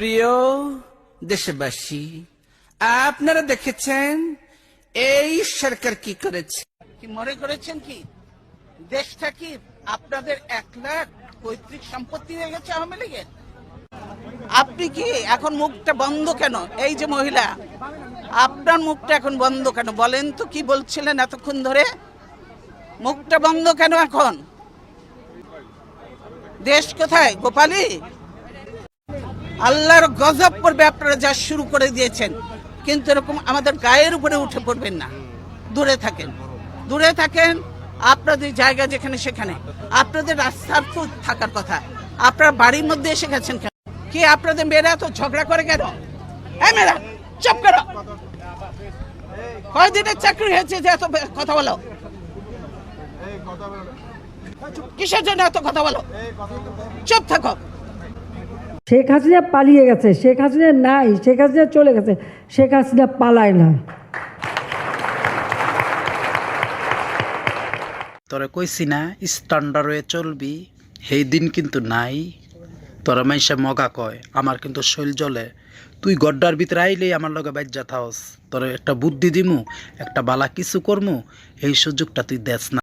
প্রিয় দেশবাসী, আপনারা দেখেছেন এই সরকার কি করেছে? কি মনে করেছেন কি? দেশটা কি আপনাদের এক লাখ পৈতৃক সম্পত্তি হয়ে গেছে আওয়ামী লীগের? আপনি কি এখন মুখটা বন্ধ কেন? এই যে মহিলা, আপনার মুখটা এখন বন্ধ কেন? বলেন তো কি বলছিলেন এতক্ষণ ধরে? মুখটা বন্ধ কেন এখন? দেশ কোথায়? গোপালী আল্লাহর গজব পড়বে আপনারা যা শুরু করে দিয়েছেন। কিন্তু এরকম আমাদের গায়ের উপরে উঠে পড়বেন না। দূরে থাকেন। দূরে থাকেন, আপনাদের জায়গা যেখানে সেখানে। আপনাদের রাস্তার তো থাকার কথা। আপনার বাড়ির মধ্যে এসে গেছেন কেন? কি আপনাদের মেয়েরা তো ঝগড়া করে কেন? হ্যাঁ মেয়েরা, চুপ করো। কয়দিনের চাকরি হয়েছে যে এত কথা বলো? কিসের জন্য এত কথা বলো? চুপ থাকো। শেখ হাসিনা পালিয়ে গেছে, শেখ হাসিনা নাই, শেখ হাসিনা চলে গেছে, শেখ হাসিনা পালায় না। তোরা কইছি না স্ট্যান্ডার্ড হয়ে চলবি, সেই দিন কিন্তু নাই। তোরা মাইসে মগা কয়, আমার কিন্তু শৈল জলে তুই গড্ডার ভিতরে আইলেই আমার লগে বাজ্যা থাওস। তোর একটা বুদ্ধি দিমু, একটা বালা কিছু করমু, এই সুযোগটা তুই দেস না।